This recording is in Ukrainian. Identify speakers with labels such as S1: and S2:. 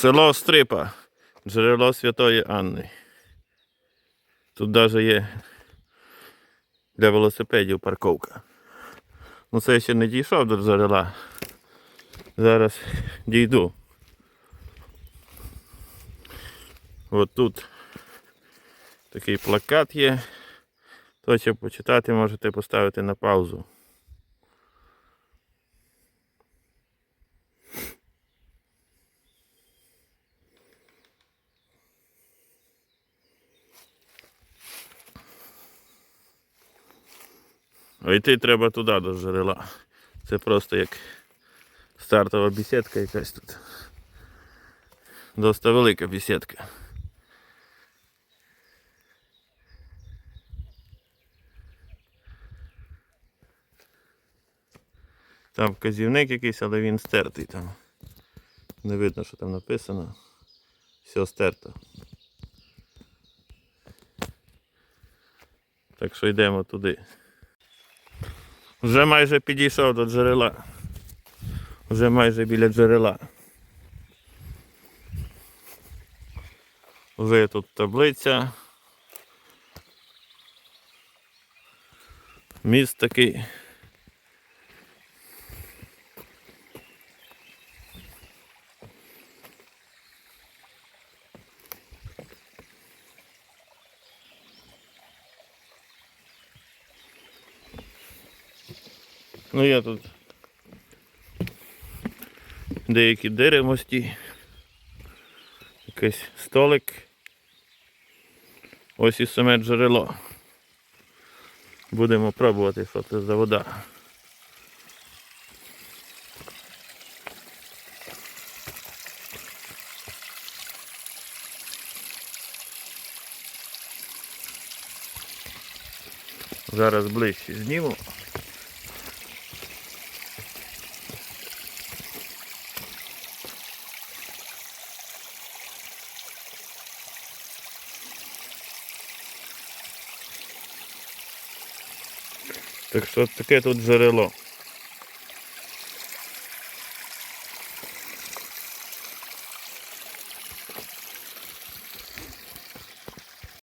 S1: Село Стрипа, джерело Святої Анни. Тут навіть є для велосипедів парковка. Ну це я ще не дійшов до джерела. Зараз дійду. От тут такий плакат є. Хто хоче почитати, можете поставити на паузу. А йти треба туди до джерела. Це просто як стартова бесідка якась тут. Доста велика бесідка. Там вказівник якийсь, але він стертий там. Не видно, що там написано. Все стерто. Так що йдемо туди. Вже майже підійшов до джерела. Вже майже біля джерела. Вже тут таблиця. Міст такий. Ну є тут деякі деревості. Якийсь столик. Ось і саме джерело. Будемо пробувати, що це за вода. Зараз ближче зніму. Так що таке тут джерело.